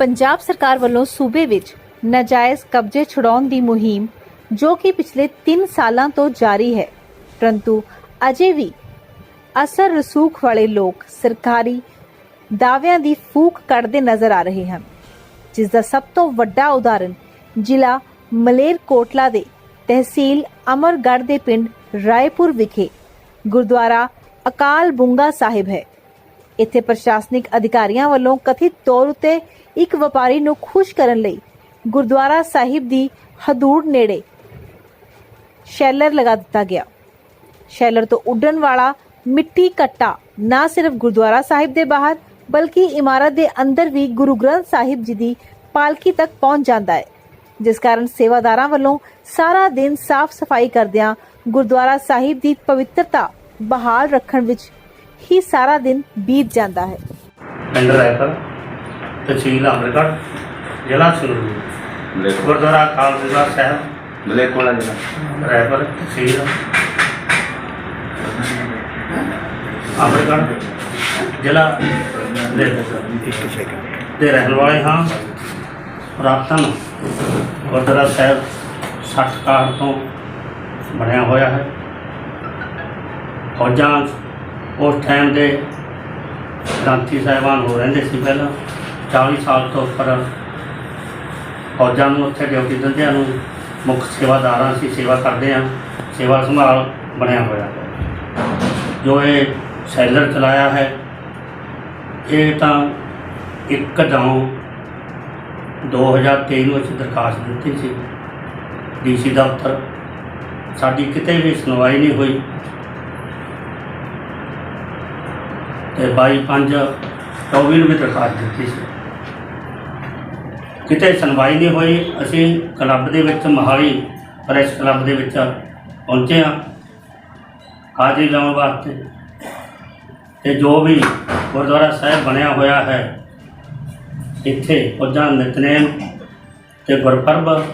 ਪੰਜਾਬ ਸਰਕਾਰ ਵੱਲੋਂ ਸੂਬੇ ਵਿੱਚ ਨਾਜਾਇਜ਼ ਕਬਜ਼ੇ ਛੁਡਾਉਣ ਦੀ ਮੁਹਿੰਮ ਜੋ ਕਿ ਪਿਛਲੇ 3 ਸਾਲਾਂ ਤੋਂ ਜਾਰੀ ਹੈ। ਪਰੰਤੂ ਅਜੇ ਵੀ ਅਸਰ ਰਸੂਖ ਵਾਲੇ ਲੋਕ ਸਰਕਾਰੀ ਦਾਅਵਿਆਂ ਦੀ ਫੂਕ ਕੱਢਦੇ ਨਜ਼ਰ ਆ ਰਹੇ ਹਨ, ਜਿਸ ਦਾ ਸਭ ਤੋਂ ਵੱਡਾ ਉਦਾਹਰਣ ਜ਼ਿਲ੍ਹਾ ਮਲੇਰਕੋਟਲਾ ਦੇ ਤਹਿਸੀਲ ਅਮਰਗੜ੍ਹ ਦੇ ਪਿੰਡ ਰਾਏਪੁਰ ਵਿਖੇ ਗੁਰਦੁਆਰਾ ਅਕਾਲ ਬੁੰਗਾ ਸਾਹਿਬ ਹੈ। ਇੱਥੇ ਪ੍ਰਸ਼ਾਸਨਿਕ ਅਧਿਕਾਰੀਆਂ ਵੱਲੋਂ ਕਥਿਤ ਤੌਰ ਉਤੇ ਇੱਕ ਵਪਾਰੀ ਨੂੰ ਖੁਸ਼ ਕਰਨ ਲਈ ਗੁਰਦੁਆਰਾ ਸਾਹਿਬ ਦੀ ਹਦੂੜ ਨੇੜੇ ਸ਼ੈਲਰ ਲਗਾ ਦਿੱਤਾ ਗਿਆ। ਸ਼ੈਲਰ ਤੋਂ ਉੱਡਣ ਵਾਲਾ ਮਿੱਟੀ ਕੱਟਾ ਨਾ ਸਿਰਫ ਗੁਰਦੁਆਰਾ ਸਾਹਿਬ ਦੇ ਬਾਹਰ, ਬਲਕਿ ਇਮਾਰਤ ਦੇ ਅੰਦਰ ਵੀ ਗੁਰੂ ਗ੍ਰੰਥ ਸਾਹਿਬ ਜੀ ਦੀ ਪਾਲਕੀ ਤੱਕ ਪਹੁੰਚ ਜਾਂਦਾ ਹੈ, ਜਿਸ ਕਾਰਨ ਸੇਵਾਦਾਰਾਂ ਵੱਲੋਂ ਸਾਰਾ ਦਿਨ ਸਾਫ਼ ਸਫ਼ਾਈ ਕਰਦਿਆਂ ਗੁਰਦੁਆਰਾ ਸਾਹਿਬ ਦੀ ਪਵਿੱਤਰਤਾ ਬਹਾਲ ਰੱਖਣ ਵਿੱਚ ਹੀ ਸਾਰਾ ਦਿਨ ਬੀਤ ਜਾਂਦਾ ਹੈ। ਪਿੰਡ ਰਾਏਪੁਰ ਤਹਿਸੀਲ ਅਮਰਗੜ੍ਹ ਜ਼ਿਲ੍ਹਾ ਸੰਗਰੂਰ। ਮਲੇਕੋਲਾ ਗੁਰਦੁਆਰਾ ਸਾਹਿਬ ਮਲੇਕੋਲਾ ਜ਼ਿਲ੍ਹਾ ਰਾਏਪੁਰ ਤਹਿਸੀਲ ਅਮਰਗੜ੍ਹ ਜ਼ਿਲ੍ਹਾ ਦੇ ਦੇ ਰਹਿਣ ਵਾਲੇ ਹਾਂ। ਰਾਤਨ ਗੁਰਦੁਆਰਾ ਸਾਹਿਬ 60 ਕਾਰ ਤੋਂ ਬਣਿਆ ਹੋਇਆ ਹੈ। ਫੌਜਾਂ ਉਸ ਟਾਈਮ ਦੇ ਗ੍ਰੰਥੀ ਸਾਹਿਬਾਨ ਹੋ ਰਹਿੰਦੇ ਸੀ ਪਹਿਲਾਂ। 40 ਸਾਲ ਤੋਂ ਉੱਪਰ ਫੌਜਾਂ ਨੂੰ ਉੱਥੇ ਡਿਊਟੀ ਦਿੰਦਿਆਂ ਨੂੰ ਮੁੱਖ ਸੇਵਾਦਾਰਾਂ ਸੀ, ਸੇਵਾ ਕਰਦੇ ਆ, ਸੇਵਾ ਸੰਭਾਲ ਬਣਿਆ ਹੋਇਆ। ਜੋ ਇਹ ਸੈਲਰ ਚਲਾਇਆ ਹੈ, ਇਹ ਤਾਂ ਇੱਕ ਨੌਂ 2023 ਨੂੰ ਅਸੀਂ ਦਰਖਾਸਤ ਦਿੱਤੀ ਸੀ। ਡੀਸੀ ਦਫ਼ਤਰ ਸਾਡੀ ਕਿਤੇ ਵੀ ਸੁਣਵਾਈ ਨਹੀਂ ਹੋਈ। ਤੇ 22 5 24 ਨੂੰ ਵੀ ਦਰਖਾਸਤ ਦਿੱਤੀ ਸੀ। ਕਿਤੇ ਸੁਣਵਾਈ ਨਹੀਂ ਹੋਈ, ਅਸੀਂ ਕਲੱਬ ਦੇ ਵਿੱਚ ਮਹਾਲੀ ਪ੍ਰੈਸ ਕਲੱਬ ਦੇ ਵਿੱਚ ਪਹੁੰਚੇ ਹਾਂ। ਹਾਜ਼ਰੀ ਲਾਉਣ ਵਾਸਤੇ। ਤੇ ਜੋ ਵੀ ਗੁਰਦੁਆਰਾ ਸਾਹਿਬ ਬਣਿਆ ਹੋਇਆ ਹੈ, ਇੱਥੇ ਫੌਜਾਂ ਨਿਤਨੇਮ ਤੇ ਗੁਰਪਰਬ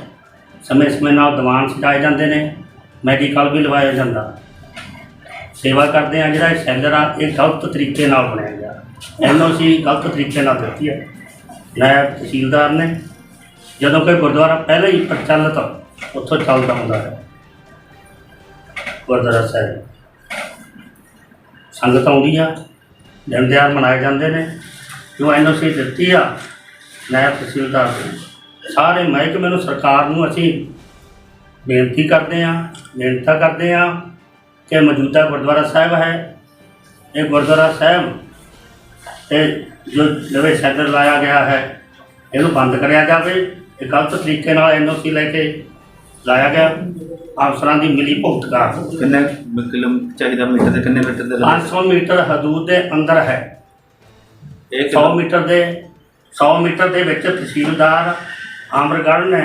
ਸਮੇਂ ਸਮੇਂ ਨਾਲ ਦੀਵਾਨ ਸਜਾਏ ਜਾਂਦੇ ਨੇ, ਮੈਡੀਕਲ ਵੀ ਲਵਾਇਆ ਜਾਂਦਾ। ਸੇਵਾ ਕਰਦੇ ਆ ਜਿਹੜਾ ਇਹ ਸੈਲਰ ਆ, ਇਹ ਗਲਤ ਤਰੀਕੇ ਨਾਲ ਬਣਿਆ ਗਿਆ। ਐਨਓਸੀ ਗਲਤ ਤਰੀਕੇ ਨਾਲ ਦਿੱਤੀ ਹੈ। ਨਾਇਬ ਤਹਿਸੀਲਦਾਰ ਨੇ, ਜਦੋਂ ਕਿ ਗੁਰਦੁਆਰਾ ਪਹਿਲਾਂ ਹੀ ਪ੍ਰਚਲਿਤ ਉੱਥੋਂ ਚੱਲਦਾ ਹੁੰਦਾ ਹੈ, ਗੁਰਦੁਆਰਾ ਸਾਹਿਬ। ਸੰਗਤ ਆਉਂਦੀ ਆ ਦਿਨ ਦਿਹਾੜ ਮਨਾਏ ਜਾਂਦੇ ਨੇ। ਜੋ ਐਨਓਸੀ ਦਿੱਤੀ ਆ, ਨਾਇਬ ਤਹਿਸੀਲਦਾਰ ਨੇ ਸਾਰੇ ਮਹਿਕਮੇ ਨੂੰ ਸਰਕਾਰ ਨੂੰ ਅਸੀਂ ਬੇਨਤੀ ਕਰਦੇ ਆ ਬੇਨਤਾ ਕਰਦੇ ਆ ਕਿ ਮੌਜੂਦਾ ਗੁਰਦੁਆਰਾ ਸਾਹਿਬ ਹੈ ਇਹ ਗੁਰਦੁਆਰਾ ਸਾਹਿਬ ਤੇ ਜੋ ਨਵੇਂ ਸੈਂਟਰ ਲਾਇਆ ਗਿਆ ਹੈ ਇਹਨੂੰ ਬੰਦ ਕਰਿਆ ਜਾਵੇ ਇਹ ਗਲਤ ਤਰੀਕੇ ਨਾਲ ਐਨਓਸੀ ਲੈ ਕੇ ਲਾਇਆ ਗਿਆ ਅਫਸਰਾਂ ਦੀ ਮਿਲੀ ਭੁਗਤ ਕਰ ਕਿੰਨੇ ਕਿਲੋ ਚਾਹੀਦਾ ਮੀਟਰ ਤੇ ਕਿੰਨੇ ਮੀਟਰ ਦੇ 500 ਮੀਟਰ ਹਦੂਦ ਦੇ ਅੰਦਰ ਹੈ ਇਹ 100 ਕਿਲੋ ਮੀਟਰ ਦੇ 100 ਮੀਟਰ ਦੇ ਵਿੱਚ ਤਹਿਸੀਲਦਾਰ ਆਮਰਗੜ੍ਹ ਨੇ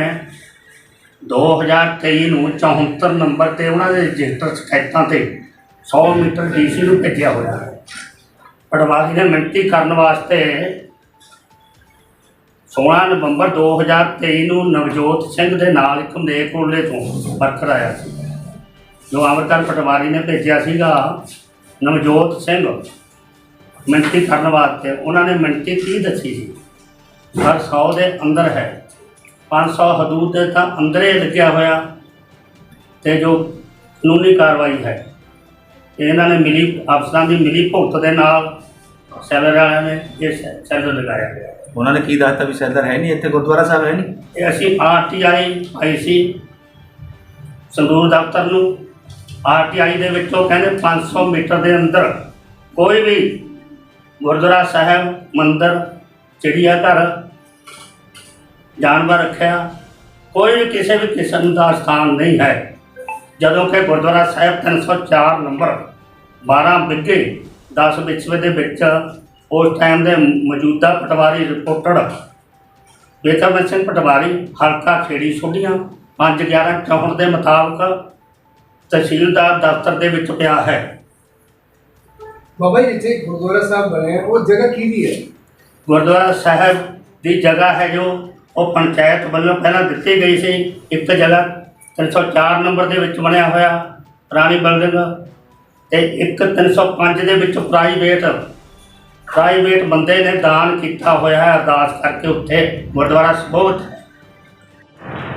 2023 ਨੂੰ 74 ਨੰਬਰ ਤੇ ਉਹਨਾਂ ਦੇ ਰਜਿਸਟਰ ਸ਼ਿਕਾਇਤਾਂ ਤੇ 100 ਮੀਟਰ ਡੀਸੀ ਨੂੰ ਭੇਜਿਆ ਹੋਇਆ ਹੈ। ਪਟਵਾਰੀ ਨੇ ਮਿਣਤੀ ਕਰਨ ਵਾਸਤੇ 16 ਨਵੰਬਰ 2023 ਨੂੰ ਨਵਜੋਤ ਸਿੰਘ ਦੇ ਨਾਲ ਇੱਕ ਕੋਲੇ ਤੋਂ ਵਰਕਰ ਆਇਆ ਸੀ। ਜੋ ਅਮਰਕਰ ਪਟਵਾਰੀ ਨੇ ਭੇਜਿਆ ਸੀਗਾ, ਨਵਜੋਤ ਸਿੰਘ। ਮਿਣਤੀ ਕਰਨ ਵਾਸਤੇ ਉਹਨਾਂ ਨੇ ਮਿਣਤੀ ਕੀ ਦੱਸੀ ਸੀ? ਹਰ 100 ਦੇ ਅੰਦਰ ਹੈ। 500 ਹਦੂਦ ਦੇ ਤਾਂ ਅੰਦਰ ਲੱਗਿਆ ਹੋਇਆ ਤੇ ਜੋ ਕਾਨੂੰਨੀ ਕਾਰਵਾਈ ਹੈ। ਇਹਨਾਂ ਨੇ ਮਿਲੀ ਅਫਸਰਾਂ ਦੀ ਮਿਲੀ ਭੁਗਤ ਦੇ ਨਾਲ ਸੈਲਰ ਵਾਲਿਆਂ ਨੇ ਇਹ ਸੈਲਰ ਲਗਾਇਆ ਗਿਆ ਉਹਨਾਂ ਨੇ ਕੀ ਦੱਸਤਾ ਵੀ ਸੈਲਰ ਹੈ ਨਹੀਂ ਇੱਥੇ? ਗੁਰਦੁਆਰਾ ਸਾਹਿਬ ਹੈ ਨਹੀਂ? ਇਹ ਅਸੀਂ ਆਰਟੀਆਈ ਆਈ ਸੀ ਸੰਗਰੂਰ ਦਫ਼ਤਰ ਨੂੰ। ਆਰਟੀਆਈ ਦੇ ਵਿੱਚੋਂ ਕਹਿੰਦੇ 500 ਮੀਟਰ ਦੇ ਅੰਦਰ ਕੋਈ ਵੀ ਗੁਰਦੁਆਰਾ ਸਾਹਿਬ ਮੰਦਿਰ ਚਿੜੀਆ ਘਰ ਜਾਨਵਰ ਰੱਖਿਆ। ਕੋਈ ਵੀ ਕਿਸੇ ਵੀ ਕਿਸਮ ਦਾ ਸਥਾਨ ਨਹੀਂ ਹੈ। ਜਦੋਂ ਕਿ ਗੁਰਦੁਆਰਾ ਸਾਹਿਬ 304 ਨੰਬਰ 12 ਬਿੱਗੇ 10 ਵਿਚਵੇ ਦੇ ਵਿੱਚ ਉਸ ਟਾਈਮ ਦੇ ਮੌਜੂਦਾ ਪਟਵਾਰੀ ਰਿਪੋਰਟਰ ਬੇਕਰਮ ਸਿੰਘ ਪਟਵਾਰੀ ਹਲਕਾ ਖੇੜੀ ਸੋਢੀਆਂ 5 11 64 ਦੇ ਮੁਤਾਬਕ ਤਹਿਸੀਲਦਾਰ ਦਫ਼ਤਰ ਦੇ ਵਿੱਚ ਪਿਆ ਹੈ। ਬਾਬਾ ਜੀ ਜਿੱਥੇ ਗੁਰਦੁਆਰਾ ਸਾਹਿਬ ਬਣੇ ਆ, ਉਹ ਜਗ੍ਹਾ ਕਿਹਦੀ ਹੈ? ਗੁਰਦੁਆਰਾ ਸਾਹਿਬ ਦੀ ਜਗ੍ਹਾ ਹੈ ਜੋ ਉਹ ਪੰਚਾਇਤ ਵੱਲੋਂ ਪਹਿਲਾਂ ਦਿੱਤੀ ਗਈ ਸੀ ਇੱਕ ਜਗ੍ਹਾ 304 ਨੰਬਰ ਦੇ ਵਿੱਚ ਬਣਿਆ ਹੋਇਆ ਪੁਰਾਣੀ ਬਿਲਡਿੰਗ ਤੇ ਇੱਕ 305 ਦੇ ਵਿੱਚ ਪ੍ਰਾਈਵੇਟ। ਪ੍ਰਾਈਵੇਟ ਬੰਦੇ ਨੇ ਦਾਨ ਕੀਤਾ ਹੋਇਆ ਹੈ ਅਰਦਾਸ ਕਰਕੇ ਉੱਥੇ ਗੁਰਦੁਆਰਾ ਬਹੁਤ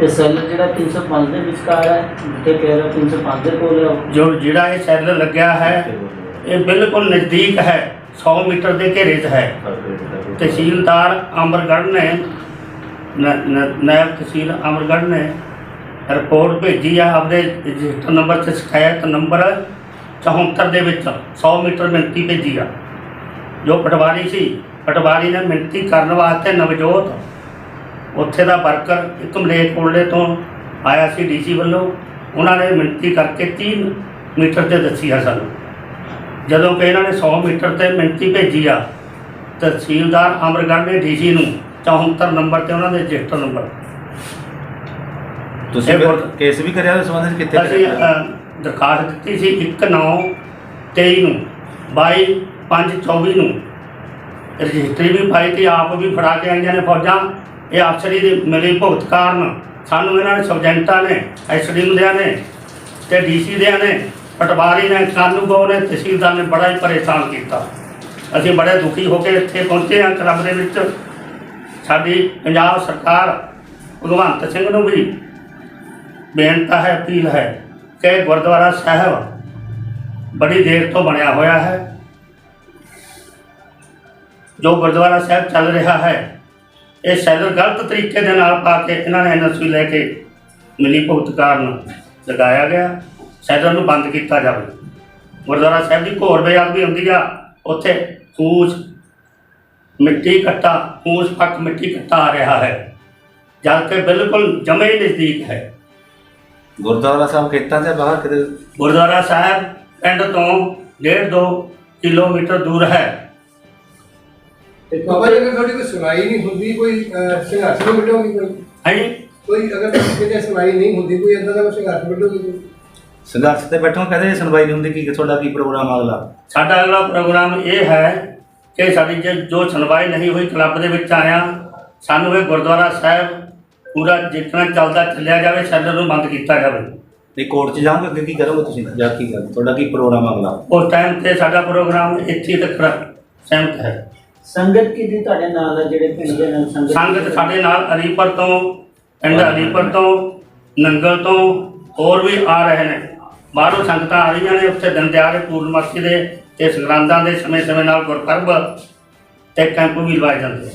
ਤੇ ਸੈੱਲ ਜਿਹੜਾ 305 ਦੇ ਵਿਚਕਾਰ ਹੈ ਜਿੱਥੇ ਕਹਿ ਰਹੇ 305 ਦੇ ਕੋਲ। ਜੋ ਜਿਹੜਾ ਇਹ ਸੈੱਲ ਲੱਗਿਆ ਹੈ ਇਹ ਬਿਲਕੁਲ ਨਜ਼ਦੀਕ ਹੈ 100 ਮੀਟਰ ਦੇ ਘੇਰੇ 'ਚ ਹੈ। ਤਹਿਸੀਲਦਾਰ ਨ- ਨ- ਨਾਇਬ ਤਹਿਸੀਲ ਅਮਰਗੜ੍ਹ ਨੇ ਰਿਪੋਰਟ ਭੇਜੀ ਆ ਆਪਦੇ ਰਜਿਸਟਰ ਨੰਬਰ ਤੇ ਸ਼ਿਕਾਇਤ ਨੰਬਰ 74 ਦੇ ਵਿੱਚ 100 ਮੀਟਰ ਮਿਣਤੀ ਭੇਜੀ ਆ। ਜੋ ਪਟਵਾਰੀ ਸੀ, ਪਟਵਾਰੀ ਨੇ ਮਿਣਤੀ ਕਰਨ ਵਾਸਤੇ ਨਵਜੋਤ ਉੱਥੇ ਦਾ ਵਰਕਰ ਇੱਕ ਮਲੇਰਕੋਟਲੇ ਤੋਂ ਆਇਆ ਸੀ ਡੀਸੀ ਵੱਲੋਂ। ਉਹਨਾਂ ਨੇ ਮਿਣਤੀ ਕਰਕੇ 30 ਮੀਟਰ ਤੇ ਦੱਸੀ ਆ ਸਾਨੂੰ। ਜਦੋਂ ਕਿ ਇਹਨਾਂ ਨੇ 100 ਮੀਟਰ ਤੇ ਮਿਣਤੀ ਭੇਜੀ ਆ, ਤਹਿਸੀਲਦਾਰ ਅਮਰਗੜ੍ਹ ਨੇ ਡੀਸੀ ਨੂੰ 74 ਨੰਬਰ ਤੇ ਉਹਨਾਂ ਦੇ ਰਜਿਸਟਰ ਨੰਬਰ। ਤੁਸੀਂ ਇਹ ਕੇਸ ਵੀ ਕਰਿਆ ਉਸ ਸੰਬੰਧ ਵਿੱਚ ਕਿੱਥੇ ਅਸੀਂ ਕਰਿਆ? ਅ, ਦਰਖਾਸਤ ਦਿੱਤੀ ਸੀ 1 9 23 ਨੂੰ 22 5 24 ਨੂੰ। ਰਜਿਸਟਰੀ ਵੀ ਪਾਈ ਤੇ ਆਪ ਵੀ ਫੜਾ ਕੇ ਆਈਆਂ ਨੇ ਫੌਜਾਂ। ਇਹ ਅਫਸਰੀ ਦੀ ਮਿਲੀ ਭੁਗਤ ਕਾਰਨ ਸਾਨੂੰ ਇਹਨਾਂ ਨੇ ਸਬਜੈਂਟਾਂ ਨੇ ਐਸਡੀਐਮ ਦਿਆਂ ਨੇ ਤੇ ਡੀਸੀ ਦਿਆਂ ਨੇ ਪਟਵਾਰੀ ਨੇ ਕਾਨੂੰਗੋ ਨੇ ਤਹਿਸੀਲਦਾਰ ਨੇ ਬੜਾ ਹੀ ਪਰੇਸ਼ਾਨ ਕੀਤਾ। ਅਸੀਂ ਬੜੇ ਦੁਖੀ ਹੋ ਕੇ ਇੱਥੇ ਪਹੁੰਚੇ ਹਾਂ ਕਲੱਬ ਦੇ ਵਿੱਚ। ਸਾਡੀ ਪੰਜਾਬ ਸਰਕਾਰ ਭਗਵੰਤ ਸਿੰਘ ਨੂੰ ਵੀ ਬੇਨਤੀ ਹੈ, ਅਪੀਲ ਹੈ ਕਿ ਗੁਰਦੁਆਰਾ ਸਾਹਿਬ ਬੜੀ ਦੇਰ ਤੋਂ ਬਣਿਆ ਹੋਇਆ ਹੈ। ਜੋ ਗੁਰਦੁਆਰਾ ਸਾਹਿਬ ਚੱਲ ਰਿਹਾ ਹੈ, ਇਹ ਸੈਲਰ ਗਲਤ ਤਰੀਕੇ ਦੇ ਨਾਲ ਪਾ ਕੇ ਇਹਨਾਂ ਨੇ ਐਨਐਸਪੀ ਲੈ ਕੇ ਮਿਲੀ ਭੁਗਤ ਕਾਰਨ ਲਗਾਇਆ ਗਿਆ। ਸੈਲਰ ਨੂੰ ਬੰਦ ਕੀਤਾ ਜਾਵੇ। ਗੁਰਦੁਆਰਾ ਸਾਹਿਬ ਦੀ ਘੋਰ ਬੇਅਦਬੀ ਹੁੰਦੀ ਆ, ਉੱਥੇ ਕੂਚ ਮਿੱਟੀ ਕੱਟਾ ਫੂਸ ਪੱਕ ਮਿੱਟੀ ਕੱਟਾ ਆ ਰਿਹਾ ਹੈ। ਜਦ ਕਿ ਬਿਲਕੁਲ ਜਮੇ ਹੀ ਨਜ਼ਦੀਕ ਹੈ। ਗੁਰਦੁਆਰਾ ਸਾਹਿਬ ਖੇਤਾਂ ਦੇ ਬਾਹਰ ਕਿਤੇ? ਗੁਰਦੁਆਰਾ ਸਾਹਿਬ ਪਿੰਡ ਤੋਂ 1.5 ਕਿਲੋਮੀਟਰ ਦੂਰ ਹੈ। ਤੇ ਬਾਬਾ ਜੀ ਅਗਰ ਤੁਹਾਡੀ ਕੋਈ ਸੁਣਾਈ ਨਹੀਂ ਹੁੰਦੀ ਕੋਈ ਸੰਘਰਸ਼ ਨਹੀਂ ਮਿਟੋਗੀ ਕੋਈ? ਹਾਂਜੀ। ਕੋਈ ਅਗਰ ਕਿਤੇ ਸੁਣਾਈ ਨਹੀਂ ਹੁੰਦੀ ਕੋਈ ਏਦਾਂ ਦਾ ਕੋਈ ਸੰਘਰਸ਼ ਮਿਟੋਗੀ ਸੰਘਰਸ਼ ਤੇ ਬੈਠੋ ਕਹਦੇ ਸੁਣਵਾਈ ਨਹੀਂ ਹੁੰਦੀ ਕਿ ਤੁਹਾਡਾ ਕੀ ਪ੍ਰੋਗਰਾਮ ਅਗਲਾ? ਸਾਡਾ ਅਗਲਾ ਪ੍ਰੋਗਰਾਮ ਇਹ ਹੈ ਕਿ ਸਾਡੀ ਜੇ ਜੋ ਸੁਣਵਾਈ ਨਹੀਂ ਹੋਈ ਕਲੱਬ ਦੇ ਵਿੱਚ ਆਇਆ ਸਾਨੂੰ ਇਹ ਗੁਰਦੁਆਰਾ ਸਾਹਿਬ ਪੂਰਾ ਜਿਤਨਾ ਚੱਲਦਾ ਚੱਲਿਆ ਜਾਵੇ ਸੈਲਰ ਨੂੰ ਬੰਦ ਕੀਤਾ ਜਾਵੇ। ਨਹੀਂ ਕੋਰਟ 'ਚ ਜਾਓਗੇ ਅੱਗੇ ਕੀ ਕਰੋਗੇ ਤੁਸੀਂ? ਜਾਂ ਕੀ ਕਰ ਤੁਹਾਡਾ ਕੀ ਪ੍ਰੋਗਰਾਮ ਅਗਲਾ? ਉਸ ਟਾਈਮ ਤੇ ਸਾਡਾ ਪ੍ਰੋਗਰਾਮ ਇੱਥੇ ਤੱਕ ਸਹਿਮਤ ਹੈ। ਸੰਗਤ ਕਿਹਦੀ ਤੁਹਾਡੇ ਨਾਲ ਹੈ ਜਿਹੜੇ ਪਿੰਡ ਦੇ ਨਾਲ ਸੰਗਤ ਸੰਗਤ ਸਾਡੇ ਨਾਲ ਅਲੀਪੁਰ ਤੋਂ ਪਿੰਡ ਅਲੀਪੁਰ ਤੋਂ ਨੰਗਲ ਤੋਂ ਹੋਰ ਵੀ ਆ ਰਹੇ ਨੇ। ਬਾਹਰੋਂ ਸੰਗਤਾਂ ਆ ਰਹੀਆਂ ਨੇ ਉੱਥੇ ਦਿਨ ਦਿਹਾੜੇ ਪੂਰਨਮਾਸੀ ਦੇ ਤੇ ਸੰਗਰਾਂਦਾਂ ਦੇ ਸਮੇਂ-ਸਮੇਂ ਨਾਲ ਗੁਰਪਰਬ ਤੇ ਕੈਂਪ ਵੀ ਲਵਾਏ ਜਾਂਦੇ ਆ।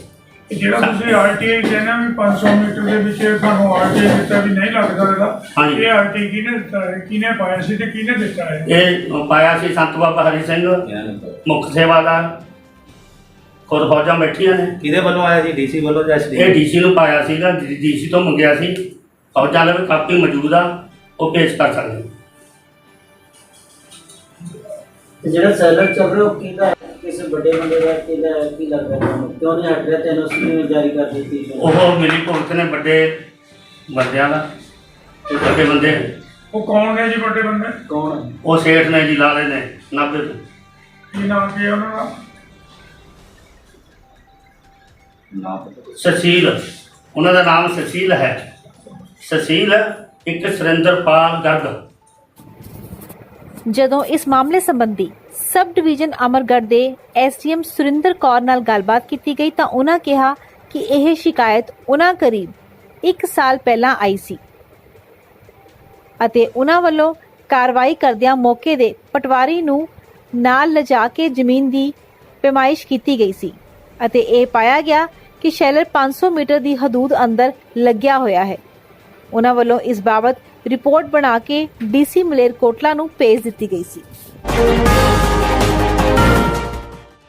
ਜਿਹੜਾ ਤੁਸੀਂ ਆਰਟੀਆਈ ਕਹਿੰਦੇ ਵੀ 500 ਮੀਟਰ ਦੇ ਵਿੱਚ ਤੁਹਾਨੂੰ ਆਰਟੀਆਈ ਦਿੱਤਾ ਵੀ ਨਹੀਂ ਲੱਗਦਾ ਇਹਦਾ ਹਾਂਜੀ। ਇਹ ਆਰਟੀਆਈ ਕਿਹਨੇ ਦਿੱਤਾ? ਹੈ ਕਿਹਨੇ ਪਾਇਆ ਸੀ ਤੇ ਕਿਹਨੇ ਦਿੱਤਾ ਹੈ ਇਹ ਪਾਇਆ ਸੀ ਸੰਤ ਬਾਬਾ ਹਰੀ ਸਿੰਘ ਮੁੱਖ ਸੇਵਾਦਾਰ ਖੁਦ ਫੌਜਾਂ ਬੈਠੀਆਂ ਨੇ। ਕਿਹਦੇ ਵੱਲੋਂ ਆਇਆ ਜੀ ਡੀਸੀ ਵੱਲੋਂ ਜਾਂ ਇਹ ਐਸਡੀ ਡੀਸੀ ਨੂੰ ਪਾਇਆ ਸੀਗਾ ਡੀਸੀ ਤੋਂ ਮੰਗਿਆ ਸੀ। ਫੌਜਾਂ ਲਈ ਕਾਪੀ ਮੌਜੂਦ ਆ ਉਹ ਪੇਸ਼ ਕਰ ਸਕਦੇ ਤੇ ਜਿਹੜਾ ਸੈਲਰ ਚੱਲ ਰਿਹਾ ਉਹ ਕਿਹਦਾ ਹੈ? ਕਿਸੇ ਵੱਡੇ ਬੰਦੇ ਦਾ ਕਿਹਦਾ ਹੈ? ਕੀ ਲੱਗਦਾ ਤੁਹਾਨੂੰ? ਕਿਉਂ ਨਹੀਂ ਹਟ ਰਿਹਾ ਤੈਨੂੰ ਉਸਨੇ ਜਾਰੀ ਕਰ ਦਿੱਤੀ ਉਹ ਮਿਲੀ ਭੁਗਤ ਨੇ ਵੱਡੇ ਬੰਦਿਆਂ ਦਾ ਵੱਡੇ ਬੰਦੇ। ਉਹ ਕੌਣ ਨੇ ਜੀ ਵੱਡੇ ਬੰਦੇ? ਕੌਣ ਹੈ? ਉਹ ਸੇਠ ਨੇ ਜੀ ਲਾਲੇ ਨੇ ਨਾਭੇ ਤੋਂ। ਕੀ ਨਾਮ ਕੀ ਹੈ ਉਹਨਾਂ ਦਾ? ਸਸੀਲ। ਉਹਨਾਂ ਦਾ ਨਾਮ ਸਸੀਲ ਹੈ। ਸਸੀਲ ਇੱਕ ਸੁਰਿੰਦਰਪਾਲ ਗਰਗ। ਜਦੋਂ ਇਸ ਮਾਮਲੇ ਸੰਬੰਧੀ ਸਬ ਡਿਵੀਜ਼ਨ ਅਮਰਗੜ੍ਹ ਦੇ ਐਸਡੀਐਮ ਸੁਰਿੰਦਰ ਕੌਰ ਨਾਲ ਗੱਲਬਾਤ ਕੀਤੀ ਗਈ ਤਾਂ ਉਹਨਾਂ ਕਿਹਾ ਕਿ ਇਹ ਸ਼ਿਕਾਇਤ ਉਹਨਾਂ ਕਰੀਬ 1 ਸਾਲ ਪਹਿਲਾਂ ਆਈ ਸੀ ਅਤੇ ਉਹਨਾਂ ਵੱਲੋਂ ਕਾਰਵਾਈ ਕਰਦਿਆਂ ਮੌਕੇ ਦੇ ਪਟਵਾਰੀ ਨੂੰ ਨਾਲ ਲਿਜਾ ਕੇ ਜ਼ਮੀਨ ਦੀ ਪੈਮਾਇਸ਼ ਕੀਤੀ ਗਈ ਸੀ ਅਤੇ ਇਹ ਪਾਇਆ ਗਿਆ ਕਿ ਸ਼ੈਲਰ 500 ਮੀਟਰ ਦੀ ਹਦੂਦ ਅੰਦਰ ਲੱਗਿਆ ਹੋਇਆ ਹੈ। ਉਹਨਾਂ ਵੱਲੋਂ ਇਸ ਬਾਬਤ ਰਿਪੋਰਟ ਬਣਾ ਕੇ ਡੀਸੀ ਮਲੇਰਕੋਟਲਾ ਨੂੰ ਭੇਜ ਦਿੱਤੀ ਗਈ ਸੀ।